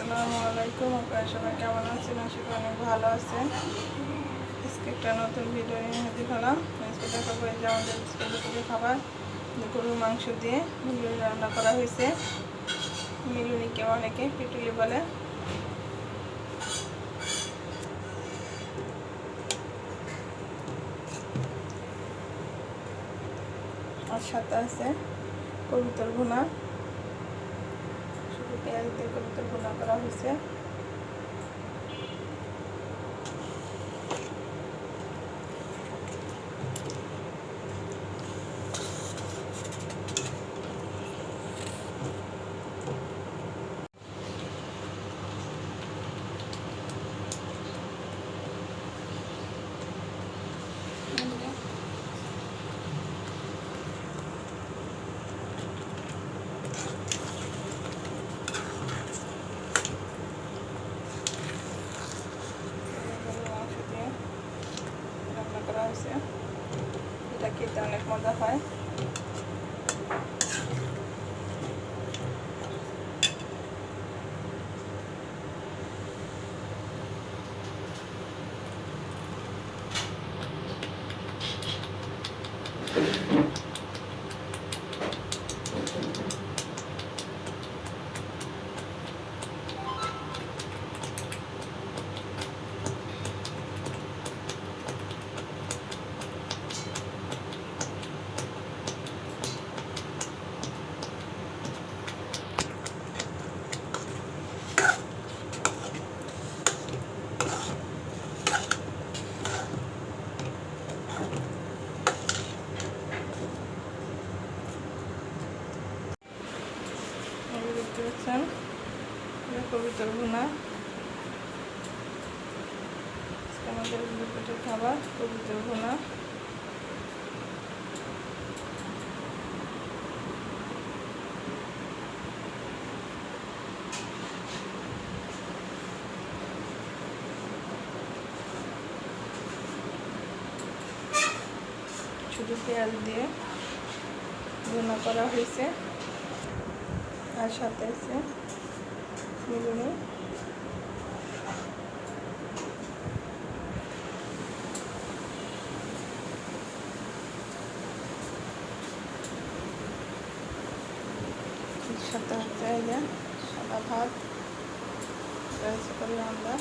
আসসালামু আলাইকুম, আপনারা সবাই কেমন আছেন? আশা করি অনেক ভালো আছেন। আজকে একটা নতুন ভিডিও নিয়ে হাজির হলাম। আজকে দেখাবো এই যে আমাদের স্কুলে খাবার গরুর মাংস দিয়ে মিলুনি রান্না করা হয়েছে। মিলুনিকে অনেকে পিটুলি বলে। আর সাথে আছে কবুতর ভুনা। শুধু পেঁয়াজ দিয়ে কবুতর ভুনা করা হয়েছে গরুর মাংস দিয়ে রান্না করা হয়েছে এটা খেতে অনেক মজা হয়। দেখতে পাচ্ছেন। কবিতর ভুনা। আমাদের দুপুরের খাবার পেঁয়াজ দিয়ে ভুনা করা হয়েছে। আর সাথে আছে বেগুনি এর সাথে হচ্ছে এই যে সাদা ভাত রয়েছে করি আমরা